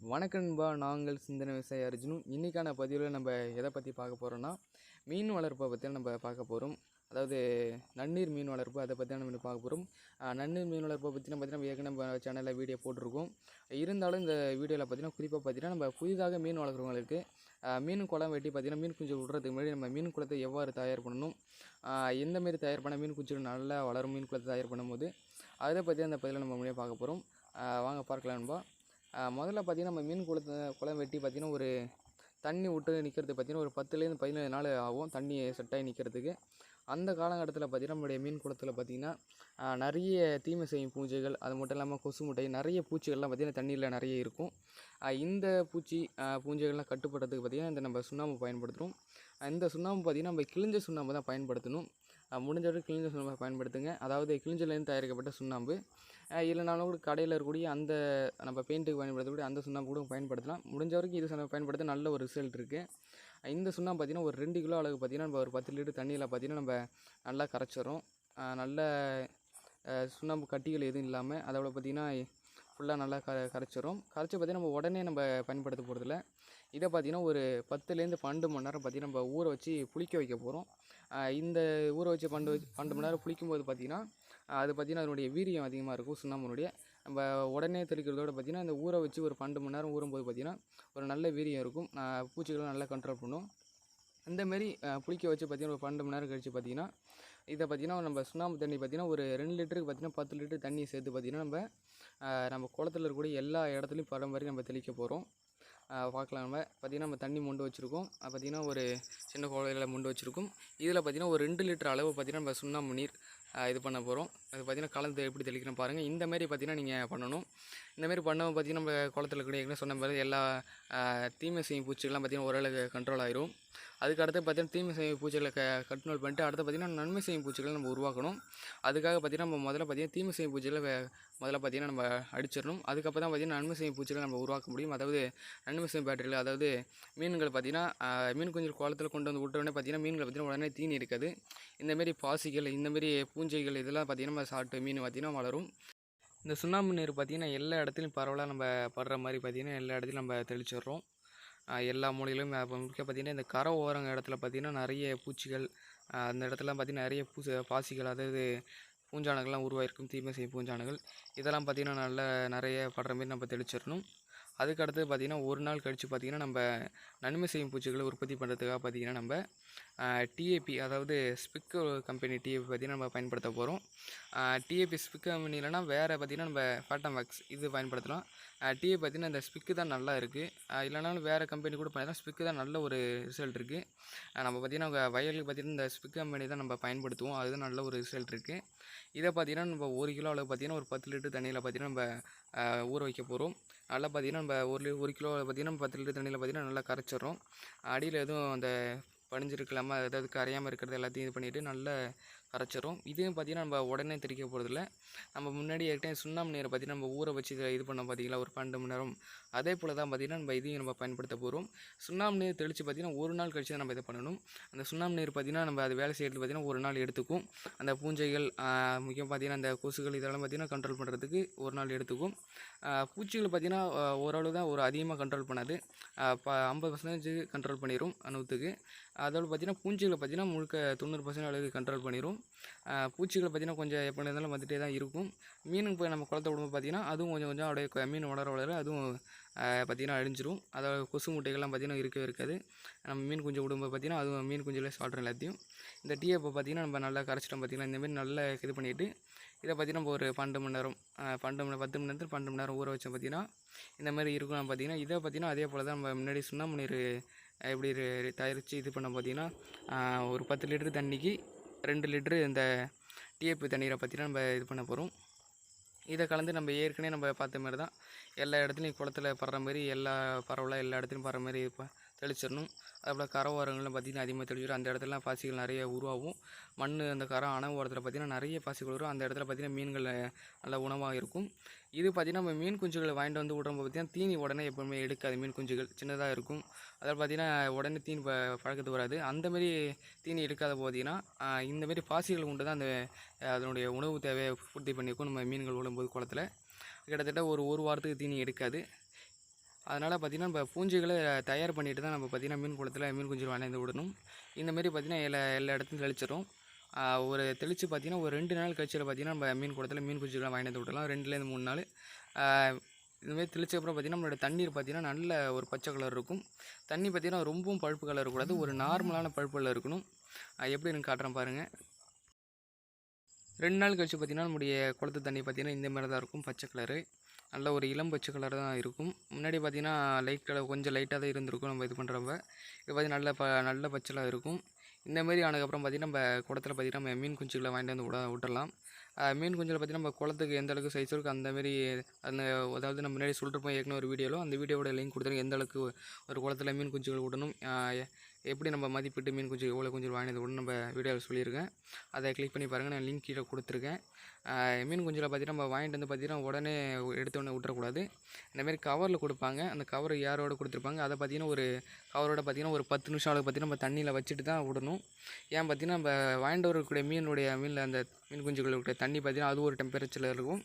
வணக்கன்பா நாங்கள் சிந்தனை விவசாய அர்ஜுனும் இன்றைக்கான பதிவில் நம்ம எதை பற்றி பார்க்க போகிறோன்னா மீன் வளர்ப்பை பற்றி நம்ம பார்க்க போகிறோம் அதாவது நன்னீர் மீன் வளர்ப்பு அதை பற்றி நம்ம பார்க்க போகிறோம் நன்னீர் மீன் வளர்ப்பை பற்றி நம்ம பார்த்தீங்கன்னா ஏற்கனவே நம்ம சேனலில் வீடியோ போட்டிருக்கோம். இருந்தாலும் இந்த வீடியோவில் பார்த்தீங்கன்னா குறிப்பாக பார்த்தீங்கன்னா நம்ம புதிதாக மீன் வளர்க்குறவங்களுக்கு மீன் குளம் வெட்டி பார்த்தீங்கன்னா மீன் குஞ்சு விடுறதுக்கு முன்னாடி நம்ம மீன் குளத்தை எவ்வாறு தயார் பண்ணணும்? எந்தமாரி எந்த தயார் பண்ணால் மீன் குஞ்சு நல்லா வளரும் மீன் குளத்தை தயார் பண்ணும்போது? அதை பற்றி அந்த பதிவில் நம்ம முன்னாடியே பார்க்க போகிறோம் வாங்க பார்க்கலாம்பா முதல்ல பார்த்தீங்கன்னா நம்ம மீன் குளத்தை குளம் வெட்டி பார்த்தீங்கன்னா ஒரு தண்ணி விட்டு நிற்கிறது பார்த்தீங்கன்னா ஒரு பத்துலேருந்து பதினேழு நாள் ஆகும் தண்ணி செட்டாகி நிற்கிறதுக்கு அந்த காலகட்டத்தில் பார்த்தீங்கன்னா நம்மளுடைய மீன் குளத்தில் பார்த்திங்கன்னா நிறைய தீமை செய்யும் பூஞ்சைகள் அது மட்டும் இல்லாமல் கொசு முட்டை நிறைய பூச்சிகள்லாம் பார்த்திங்கன்னா தண்ணியில் நிறைய இருக்கும். இந்த பூச்சி பூஞ்சைகள்லாம் கட்டுப்படுறதுக்கு பார்த்தீங்கன்னா இந்த நம்ம சுண்ணாம்பு பயன்படுத்துகிறோம் இந்த சுண்ணாம்பு பார்த்தீங்கன்னா நம்ம கிழிஞ்ச சுண்ணாம்பு தான் பயன்படுத்தணும். முடிஞ்ச அளவுக்கு கிழிஞ்ச சுண்ணாம்பை பயன்படுத்துங்க. அதாவது கிழிஞ்சிலேருந்து தயாரிக்கப்பட்ட சுண்ணாம்பு. இல்லைனாலும் கூட கடையில் இருக்கக்கூடிய அந்த நம்ம பெயிண்ட்டுக்கு பயன்படுத்தக்கூடிய அந்த சுண்ணாம்பு கூட பயன்படுத்தலாம். முடிஞ்ச வரைக்கும் இது சுண்ணாம்பு பயன்படுத்த நல்ல ஒரு ரிசல்ட் இருக்குது இந்த சுண்ணாம்பு பார்த்திங்கன்னா ஒரு ரெண்டு கிலோ அளவுக்கு பார்த்திங்கன்னா நம்ம ஒரு பத்து லிட்டர் தண்ணியில் பார்த்திங்கன்னா நம்ம நல்லா கரைச்சிறோம் நல்ல சுண்ணாம்பு கட்டிகள் எதுவும் இல்லாமல் அதோட பார்த்திங்கன்னா ஃபுல்லாக நல்லா க கரைச்சிரும். கரைச்சி பார்த்திங்கன்னா நம்ம உடனே நம்ம பயன்படுத்த போகிறதில்ல இதை பார்த்திங்கன்னா ஒரு பத்துலேருந்து பன்னெண்டு மணி நேரம் பார்த்திங்கன்னா நம்ம ஊற வச்சு புளிக்க வைக்க போகிறோம். இந்த ஊற வச்சு பண்டு வச்சு பன்னெண்டு மணி நேரம் புளிக்கும்போது பார்த்திங்கன்னா அது பார்த்திங்கன்னா அதனுடைய வீரியம் அதிகமாக இருக்கும் சுண்ணாம்புனுடைய. நம்ம உடனே தெளிக்கிறதோட பார்த்திங்கன்னா இந்த ஊற வச்சு ஒரு பன்னெண்டு மணி நேரம் ஊறும்போது பார்த்திங்கன்னா ஒரு நல்ல வீரியம் இருக்கும். பூச்சிகளை நல்லா கண்ட்ரோல் பண்ணும். இந்தமாரி புளிக்க வச்சு பார்த்திங்கன்னா ஒரு பன்னெண்டு மணி நேரம் கழிச்சு பார்த்திங்கன்னா இதை பார்த்திங்கன்னா நம்ம சுண்ணாம்பு தண்ணி பார்த்திங்கன்னா ஒரு ரெண்டு லிட்டருக்கு பார்த்திங்கன்னா பத்து லிட்டர் தண்ணி சேர்த்து பார்த்திங்கன்னா நம்ம நம்ம குளத்துல இருக்கக்கூடிய எல்லா இடத்துலையும் படம் மாதிரி நம்ம தெளிக்க போகிறோம். பார்க்கலாம் நம்ம. பார்த்திங்கன்னா நம்ம தண்ணி மொண்டு வச்சுருக்கோம். பார்த்திங்கன்னா ஒரு சின்ன குழையில் மொண்டு வச்சுருக்கோம். இதில் பார்த்திங்கன்னா ஒரு ரெண்டு லிட்டர் அளவு பார்த்திங்கன்னா நம்ம சுண்ணாம்பு நீர் இது பண்ண போகிறோம் அது பார்த்திங்கன்னா கலந்து எப்படி தெளிக்கிறோம் பாருங்கள் இந்த மாதிரி பார்த்திங்கன்னா நீங்கள் பண்ணணும். இந்த மாதிரி பண்ண பார்த்திங்கன்னா நம்ம குளத்துல கூட ஏற்கனவே சொன்ன மாதிரி எல்லா தீமை செய்யும் பூச்சிகள்லாம் பார்த்திங்கன்னா ஓரளவுக்கு கண்ட்ரோல் ஆயிரும். அதுக்கு அடுத்து பார்த்திங்கன்னா தீமை செய்யும் பூச்சிகளை க கண்ட்ரோல் பண்ணிட்டு அடுத்து பார்த்திங்கன்னா நன்மை செய்யும் பூச்சிகளை நம்ம உருவாக்கணும். அதுக்காக பார்த்திங்கன்னா நம்ம முதல்ல பார்த்திங்கன்னா தீமை செய்யும் பூச்சிகளை முதல்ல பார்த்திங்கன்னா நம்ம அடிச்சிடணும். அதுக்கப்புறம் தான் பார்த்திங்கன்னா நன்மை செய்யும் பூச்சிகளை நம்ம உருவாக்க முடியும். அதாவது நன்மை செய்யும் பேட்டரியில் அதாவது மீன்கள் பார்த்திங்கன்னா மீன் குஞ்சு குளத்தில் கொண்டு வந்து விட்ட உடனே பார்த்திங்கன்னா மீன்கள் பார்த்திங்கன்னா உடனே தீனி இருக்காது. இந்தமாரி பாசிகள் இந்தமாரி பூஞ்சைகள் இதெல்லாம் பார்த்திங்கன்னா நம்ம சாப்பிட்டு மீன் பார்த்திங்கன்னா வளரும். இந்த சுண்ணாம்பு நீர் பார்த்திங்கன்னா எல்லா இடத்துலையும் பரவலாக நம்ம படுற மாதிரி பார்த்திங்கன்னா எல்லா இடத்துலையும் நம்ம தெளிச்சிடுறோம். எல்லா மூலையிலும் முக்கிய பார்த்திங்கன்னா இந்த கரை ஓரங்க இடத்துல பார்த்திங்கன்னா நிறைய பூச்சிகள் அந்த இடத்துல பார்த்திங்கன்னா நிறைய பூச பாசிகள் அதாவது பூஞ்சானங்கள்லாம் உருவாயிருக்கும் தீமை செய்யும் பூஞ்சானங்கள் இதெல்லாம் பார்த்திங்கன்னா நல்ல நிறைய படுற மாரி நம்ம தெளிச்சிடணும். அதுக்கடுத்து பார்த்திங்கன்னா ஒரு நாள் கழித்து பார்த்திங்கன்னா நம்ம நன்மை செய்யும் பூச்சிகளை உற்பத்தி பண்ணுறதுக்காக பார்த்திங்கன்னா நம்ம டிஏபி அதாவது ஸ்பிக் கம்பெனி டிஏபி பார்த்திங்கன்னா நம்ம பயன்படுத்த போகிறோம் டிஏபி ஸ்பிக் கம்பெனி இல்லைனா வேறு பார்த்திங்கன்னா நம்ம ஃபேட்டமாக்ஸ் இது பயன்படுத்தலாம். டிவி பார்த்திங்கன்னா இந்த ஸ்பிக்கு தான் நல்லா இருக்குது இல்லைனாலும் வேறு கம்பெனி கூட பண்ணிடலாம் ஸ்பிக்கு தான் நல்ல ஒரு ரிசல்ட் இருக்குது நம்ம பார்த்திங்கன்னா வயலுக்கு பார்த்திங்கன்னா இந்த ஸ்பிக் கம்பெனி தான் நம்ம பயன்படுத்துவோம். அதுதான் நல்ல ஒரு ரிசல்ட் இருக்குது இதை பார்த்திங்கன்னா நம்ம ஒரு கிலோ அளவு பார்த்திங்கன்னா ஒரு பத்து லிட்டர் தண்ணியில் பார்த்திங்கன்னா நம்ம ஊற வைக்க போகிறோம் நல்லா பார்த்திங்கன்னா நம்ம ஒரு ஒரு கிலோ பார்த்திங்கன்னா நம்ம பத்து லிட்டர் தண்ணியில் பார்த்திங்கன்னா நல்லா கரைச்சிடுறோம். அடியில் எதுவும் அந்த படிஞ்சிருக்கலாமா அதாவது கரையாமல் இருக்கிறது எல்லாத்தையும் இது பண்ணிவிட்டு நல்ல கரைச்சிரும் இதையும் பார்த்திங்கன்னா நம்ம உடனே தெளிக்க போகிறதில்ல நம்ம முன்னாடி ஏற்கனவே சுண்ணாம்பு நீரை பார்த்திங்கன்னா நம்ம ஊற வச்சு இது பண்ணோம் பார்த்தீங்களா ஒரு பன்னெண்டு மணி நேரம். அதே போல் தான் பார்த்திங்கன்னா நம்ம இதையும் நம்ம பயன்படுத்த போகிறோம் சுண்ணாம்பு நீர் தெளித்து பார்த்திங்கன்னா ஒரு நாள் கழிச்சு தான் நம்ம இதை பண்ணணும். அந்த சுண்ணாம்பு நீர் பார்த்திங்கன்னா நம்ம அது வேலை செய்கிறது பார்த்திங்கன்னா ஒரு நாள் எடுத்துக்கும். அந்த பூஞ்சைகள் முக்கியம் பார்த்திங்கன்னா அந்த கொசுகள் இதெல்லாம் பார்த்திங்கன்னா கண்ட்ரோல் பண்ணுறதுக்கு ஒரு நாள் எடுத்துக்கும். பூச்சிகள் பார்த்திங்கன்னா ஓரளவு தான் ஒரு அதிகமாக கண்ட்ரோல் பண்ணாது. ப ஐம்பது பர்சன்டேஜ் கண்ட்ரோல் பண்ணிடும் நூற்றுக்கு அதோட பார்த்திங்கன்னா பூச்சிகளை பார்த்திங்கன்னா முழுக்க தொண்ணூறு பர்சன்ட் அளவுக்கு கண்ட்ரோல் பண்ணிடும் பூச்சிகளை பார்த்திங்கன்னா கொஞ்சம் எப்போ இருந்தாலும் வந்துட்டே தான் இருக்கும். மீனுக்கு போய் நம்ம குளத்த விடும்போது பார்த்திங்கன்னா அதுவும் கொஞ்சம் கொஞ்சம் அப்படியே மீன் வளர வளர அதுவும் பார்த்திங்கன்னா அழிஞ்சிரும். அதோட கொசு முட்டைகள்லாம் பார்த்திங்கன்னா இருக்கவே இருக்காது. நம்ம மீன் குஞ்சு விடும்போது பார்த்திங்கன்னா அதுவும் மீன் குஞ்சுலேயே சாப்பிட்றோம் எல்லாத்தையும். இந்த டீயை இப்போ பார்த்திங்கன்னா நம்ம நல்லா கரைச்சிட்டோம் பார்த்திங்கன்னா இந்தமாரி நல்லா இது பண்ணிவிட்டு இதை பார்த்திங்கன்னா நம்ம ஒரு பன்னெண்டு மணி நேரம் பன்னெண்டு மணி பத்து மணி நேரத்தில் பன்னெண்டு மணி நேரம் ஊற வச்சோம் பார்த்திங்கன்னா இந்த மாதிரி இருக்கும் பார்த்திங்கன்னா இதை பார்த்திங்கன்னா அதே போல் தான் நம்ம முன்னாடி சுண்ணாம்பு நீர் எப்படி தயாரித்து இது பண்ண பார்த்திங்கன்னா ஒரு பத்து லிட்டர் தண்ணிக்கு ரெண்டு லிட்ரு இந்த டிஏபி தண்ணீரை பார்த்திங்கன்னா நம்ம இது பண்ண போகிறோம் இதை கலந்து நம்ம ஏற்கனவே நம்ம பார்த்த மாதிரி தான் எல்லா இடத்துலையும் குளத்துல படுற மாதிரி எல்லா பரவலாக எல்லா இடத்துலையும் படுற மாதிரி இப்போ தெளிச்சிடணும். அதுபோல் கரை ஓரங்கள்லாம் பார்த்திங்கன்னா அதிகமாக தெளிச்சிடும் அந்த இடத்துலலாம் பாசிகள் நிறைய உருவாகும். மண் அந்த கரை அணை ஓரத்தில் பார்த்திங்கன்னா நிறைய பாசிகள் வரும். அந்த இடத்துல பார்த்திங்கன்னா மீன்கள் நல்ல உணவாக இருக்கும். இது பார்த்திங்கன்னா நம்ம மீன் குஞ்சுகளை வாங்கிட்டு வந்து விடுறப்ப பார்த்திங்கன்னா தீனி உடனே எப்போவுமே எடுக்காது மீன் குஞ்சுகள். சின்னதாக இருக்கும். அதாவது பார்த்திங்கன்னா உடனே தீனி ப பழக்கத்து வராது. அந்தமாரி தீனி எடுக்காத போதிங்கன்னா இந்தமாரி பாசிகள் கொண்டு தான் அந்த அதனுடைய உணவு தேவையை பூர்த்தி பண்ணிக்கும். நம்ம மீன்கள் விடும்போது குளத்துல. கிட்டத்தட்ட ஒரு ஒரு வாரத்துக்கு தீனி எடுக்காது. அதனால் பார்த்திங்கன்னா நம்ம பூஞ்சைகளை தயார் பண்ணிட்டு தான் நம்ம பார்த்திங்கன்னா மீன் குளத்தில் மீன் குஞ்சு வாங்கி விடணும். இந்தமாரி பார்த்திங்கன்னா எல்லா எல்லா இடத்துலையும் தெளிச்சிடும் ஒரு தெளித்து பார்த்திங்கன்னா ஒரு ரெண்டு நாள் கழிச்சில் பார்த்திங்கன்னா நம்ம மீன் குளத்தில் மீன் குஞ்சுகளை வாங்கி வந்து விடலாம். ரெண்டுலேருந்து மூணு நாள். இதுமாரி தெளிச்ச அப்புறம் பார்த்திங்கன்னா நம்மளோட தண்ணீர் பார்த்திங்கன்னா நல்ல ஒரு பச்சை கலர் இருக்கும். தண்ணி பார்த்திங்கன்னா ரொம்பவும் பழுப்பு கலர் இருக்கக்கூடாது. ஒரு நார்மலான பழுப்பு கலர் இருக்கணும். எப்படி எனக்கு காட்டுறேன் பாருங்கள் ரெண்டு நாள் கழிச்சு பார்த்திங்கன்னா நம்முடைய குளத்து தண்ணி பார்த்திங்கன்னா இந்த மாதிரி தான் இருக்கும் பச்சை கலரு நல்ல ஒரு இளம் பச்சை கலர் தான் இருக்கும். முன்னாடி பார்த்திங்கன்னா லைட் கலர் கொஞ்சம் லைட்டாக தான் இருந்திருக்கும் நம்ம இது பண்ணுறப்ப இது பார்த்திங்கன்னா நல்ல ப நல்ல பச்சலாக இருக்கும். இந்தமாரி ஆனதுக்கப்புறம் பார்த்திங்கன்னா நம்ம குளத்துல பார்த்திங்கன்னா நம்ம மீன் குஞ்சுகளை வாங்கிட்டு வந்து விட விட்டுடலாம் மீன் குஞ்சில் பார்த்திங்கன்னா நம்ம குளத்துக்கு எந்த அளவுக்கு சைஸ் இருக்கோ அந்தமாரி அந்த அதாவது நம்ம முன்னாடி சொல்லிருப்போம் ஏற்கனவே ஒரு வீடியோவில் அந்த வீடியோவோட லிங்க் கொடுத்துருங்க எந்த அளவுக்கு ஒரு குளத்துல மீன் குஞ்சுகள் விடணும் எப்படி நம்ம மதிப்பிட்டு மீன் குஞ்சு எவ்வளோ குஞ்சு வாங்கினது விடணும் நம்ம வீடியோவில் சொல்லியிருக்கேன். அதை கிளிக் பண்ணி பாருங்கள் நான் லிங்க் கீழே கொடுத்துருக்கேன். மீன் குஞ்சில் பார்த்திங்கன்னா நம்ம வாங்கிட்டு வந்து பார்த்திங்கன்னா உடனே எடுத்த உடனே விட்டுறக்கூடாது. இந்தமாரி கவரில் கொடுப்பாங்க. அந்த கவர் யாரோட கொடுத்துருப்பாங்க? அதை பார்த்திங்கன்னா ஒரு கவரோட பார்த்திங்கன்னா ஒரு பத்து நிமிஷம் அளவுக்கு பார்த்திங்கன்னா நம்ம தண்ணியில் வச்சுட்டு தான் விடணும். ஏன் பார்த்திங்கன்னா நம்ம வாங்கிட்டு வரக்கூடிய மீனுடைய மீனில் அந்த மீன் குஞ்சுகளுடைய தண்ணி பார்த்திங்கன்னா அது ஒரு டெம்பரேச்சரில் இருக்கும்.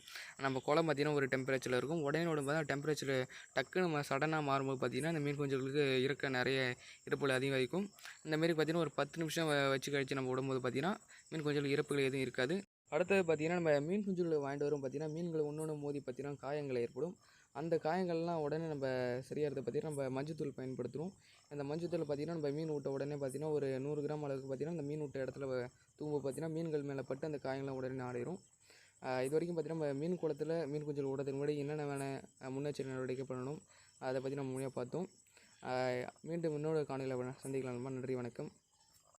நம்ம குளம் பார்த்திங்கன்னா ஒரு டெம்பரேச்சரில் இருக்கும். உடனே உடம்பு பார்த்தா டெம்பரேச்சர் டக்குன்னு நம்ம சடனாக மாறும்போது பார்த்திங்கன்னா இந்த மீன் குஞ்சுகளுக்கு இருக்க நிறைய இறப்புகள் அதிகமாகிக்கும் இந்தமாரி பார்த்திங்கன்னா ஒரு பத்து நிமிஷம் வச்சு கழிச்சு நம்ம விடும்போது பார்த்திங்கன்னா மீன் குஞ்சுகளுக்கு இறப்புகள் எதுவும் இருக்காது. அடுத்தது பார்த்திங்கன்னா நம்ம மீன் குஞ்சுகளை வாங்கிட்டு வரும் பார்த்திங்கன்னா மீன்களை ஒன்று ஒன்று மோதி பார்த்திங்கன்னா காயங்கள் ஏற்படும். அந்த காயங்கள்லாம் உடனே நம்ம சரியாகிறத பார்த்திங்கன்னா நம்ம மஞ்சத்தூள் பயன்படுத்துகிறோம் அந்த மஞ்சத்தூள் பார்த்திங்கன்னா நம்ம மீன் விட்ட உடனே பார்த்திங்கன்னா ஒரு நூறு கிராம் அளவுக்கு பார்த்திங்கன்னா அந்த மீன் விட்ட இடத்துல தூம்பு பார்த்தீங்கன்னா மீன்கள் மேலே பட்டு அந்த காயங்கள்லாம் உடனே ஆடிரும். இது வரைக்கும் பார்த்தீங்கன்னா நம்ம மீன் குளத்தில் மீன் குஞ்சல் விடுறதுக்கு முன்னாடி என்னென்ன வேணால் முன்னெச்சரிக்கை நடவடிக்கை பண்ணணும். அதை பற்றி நம்ம முறையாக பார்த்தோம். மீண்டும் இன்னொரு காணொலியில் சந்திக்கலாம். நண்பா. நன்றி வணக்கம்.